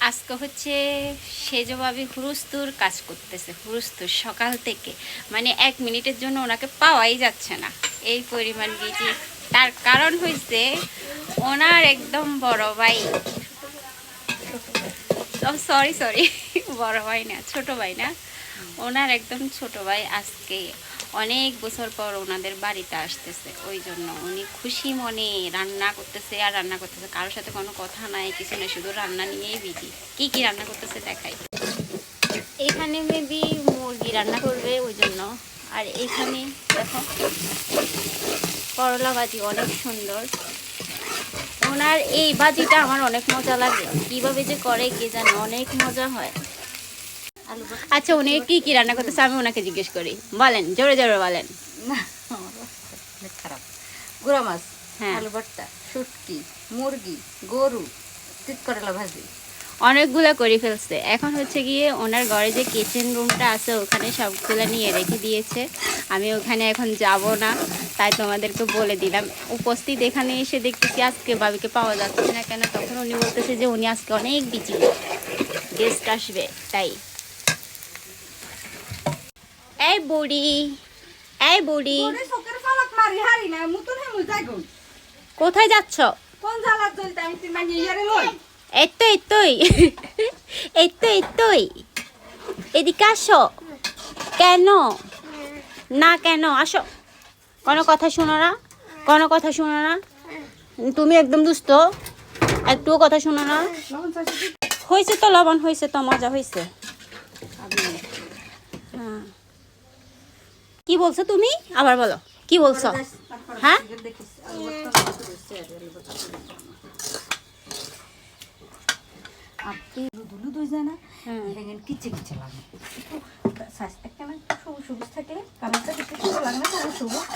আজকে হচ্ছে সেজভাবে হুরুস্তুর কাজ করতেছে, হুরুস্তুর সকাল থেকে। মানে এক মিনিটের জন্য ওনাকে পাওয়াই যাচ্ছে না। এই পরিমাণ বিজি। তার কারণ হয়েছে ওনার একদম বড় ভাই। সরি সরি বড় ভাই না, ছোট ভাই না। ওনার একদম ছোট ভাই আজকে। অনেক বছর পর ওনাদের বাড়িতে আসতেছে, ওই জন্য উনি খুশি মনে রান্না করতেছে আর রান্না করতেছে। কারোর সাথে কোনো কথা নাই, কিছু নেই, শুধু রান্না নিয়েই বিজি। কি কি রান্না করতেছে দেখাই। এখানে মেবি মুরগি রান্না করবে ওই জন্য। আর এখানে দেখো, করলা ভাজি অনেক সুন্দর। ওনার এই ভাজিটা আমার অনেক মজা লাগে। কীভাবে যে করে কে জানে, অনেক মজা হয়। আচ্ছা উনি কি কি রান্না করতেছে? আমি ওনাকে জিজ্ঞেস করি। বলেন জোরে জোরে বলেন। খারাপ। গুঁড়া মাছ হ্যাঁ। আলু ভর্তা শুটকি মুরগি গরু তিত করলা ভাজি। অনেকগুলো করে ফেলছে। এখন হচ্ছে গিয়ে ওনার ঘরে যে কিচেন রুমটা আছে ওখানে সবগুলো নিয়ে রেখে দিয়েছে। আমি ওখানে এখন যাব না তাই তোমাদেরকে বলে দিলাম। উপস্থিত এখানে এসে দেখতেছি আজকে বাবিকে পাওয়া যাচ্ছে না কেন তখন উনি বলতেছে যে উনি আজকে অনেক বিজি গেস্ট আসবে তাই। এই বুড়ি এই বুড়ি। কোথায় যাচ্ছ? কোন জালাত জ্বলতে আমি তুই মানে ইয়ারে লই এই তো এই তোই এই তো এই তোই এদিকে আসো। কেন? না কেন? আসো। কোনো কথা শোনো না। কোনো কথা শোনো না। তুমি একদম দুস্থ একটুও কথা শোনো না। হয়েছে তো লবণ হয়েছে তো মজা হয়েছে হ্যাঁ কি বলছো তুমি? আবার বলো। কি বলছো? হ্যাঁ? সবুজ থাকলে কালারটা লাগে না সবুজ।